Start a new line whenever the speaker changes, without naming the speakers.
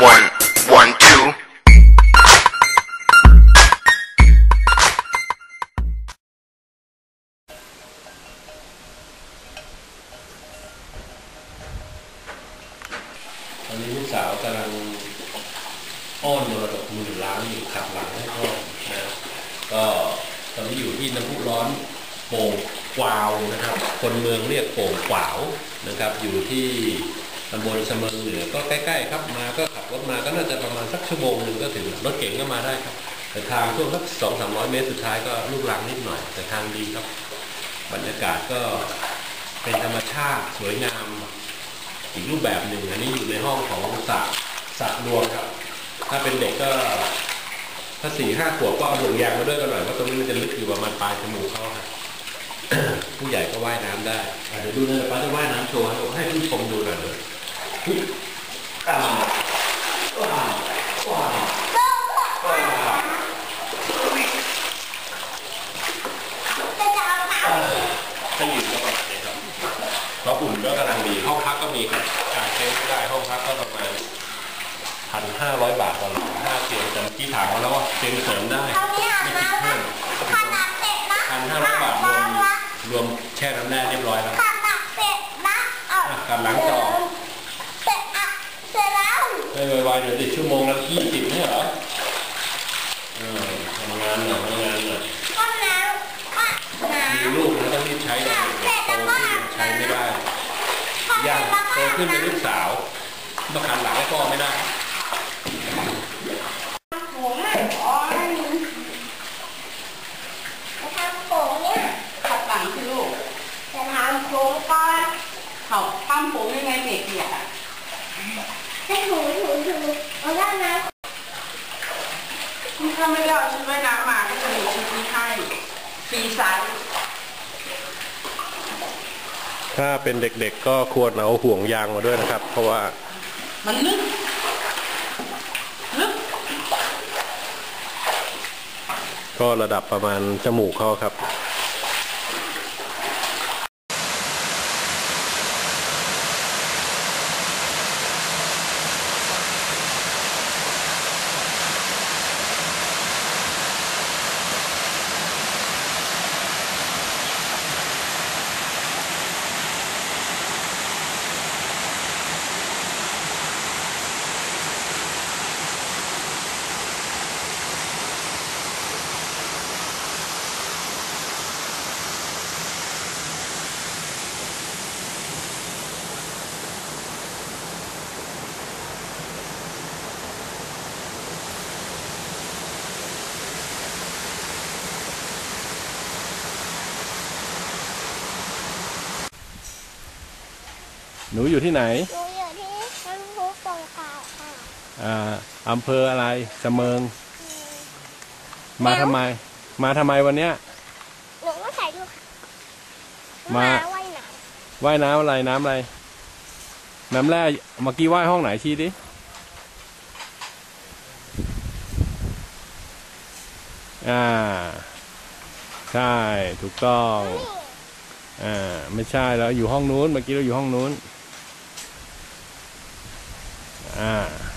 One, one, two.
ตอนนี้ลูกสาวกำลังอ้อนมรดกหมื่นล้านอยู่ขับหลังให้พ่อนะก็ตอนนี้อยู่ที่น้ำพุร้อนโป่งกวาวนะครับ คนเมืองเรียกโป่งกวาวนะครับ อยู่ที่ ตำบลเสมิงเหนือก็ใกล้ๆครับมาก็ขับรถมาก็น่าจะประมาณสักชั่วโมงหนึ่งก็ถึงรถเก๋งก็มาได้ครับ แต่ทางช่วงสักสองสามร้อยเมตรสุดท้ายก็ลูกลังนิดหน่อย แต่ทางดีครับ บรรยากาศก็เป็นธรรมชาติสวยงามอีกรูปแบบหนึ่งอันนี้อยู่ในห้องของสระสระรวมครับ ถ้าเป็นเด็กก็ถ้าสี่ห้าขวบก็เอาห่วงยางมาด้วยกันหน่อยเพราะตรงนี้มันจะลึกอยู่ประมาณปลายจมูกเขาครับผู้ใหญ่ก็ว่ายน้ำได้เดี๋ยวดูนะป้าจะว่ายน้ำโชว์ให้ผู้ชมดูหน่อยเลย อุ๊ยอ่าว้าวว้าวว้าวถ้ายืนก็ประมาณนี้ครับเพราะอุ่นก็กำลังดี ห้องพักก็มีครับการเช่าได้ห้องพักก็ประมาณพันห้าร้อยบาทต่อหลังห้าเตียงแต่เมื่อกี้ถามเขาแล้วว่าเตียงเสริมได้
เอาเนี่ย
ไม่คิด
น้ำ
เพิ่ม
ขนาดเป็ดนะ
พันห้าร้อยบาทรวมรวมแช่น้ำแร่เรียบร้อยแล้ว
ขนาดเป็ดนะเอา
อะการล้างจอ
เสร็จอะเสร็จแล้ว
ไม่ไวๆเดี๋ยวติดชั่วโมงละยี่สิบไม่เหรอเออทำงานหน่อยทำงานหน่อย
ก็แล้วอะน้
มีลูกนะต้องรีบใช้ตอนเด็กๆโตขึ้นใช้ไม่ได้ำยาก
แล้ว
โตขึ้นเป็นลูกสาวต้องขันหลังให้พ่อไม่ได้
ผมอะอ๋อจะทำผมเนี่ย
ขัดหลังสิลูก
จะทำผมก่อน
เขาทำผมยังไงเปียกๆอะ
ให้ ถูถูถูเอาด้านนะ
ถ้าไม่ได้เอาชุดว่ายน้ำมาก็จะมีชุดนี้ให้ฟรีไซส์
ถ้าเป็นเด็กๆก็ควรเอาห่วงยางมาด้วยนะครับ เพราะว่า
มันลึกลึก
ก็ระดับประมาณจมูกเขาครับ หนูอยู่ที่ไหน
หนูอยู่ที่น้ำพุตรงกลางค่ะ
อ่าอำเภออะไรเสมิง มาทำไม มาทำไมวันเนี้ย
หนูก็ใส่ดูค่ะ
มา
ว่ายน้
ว่ายน้ำอะไรน้ำอะไร น้ำแร่เมื่อกี้ว่ายห้องไหนชี้ดิ อ่า ใช่ถูกต้องำ
นี่
อ่า ไม่ใช่แล้วอยู่ห้องนู้น เมื่อกี้เราอยู่ห้องนู้น อ่า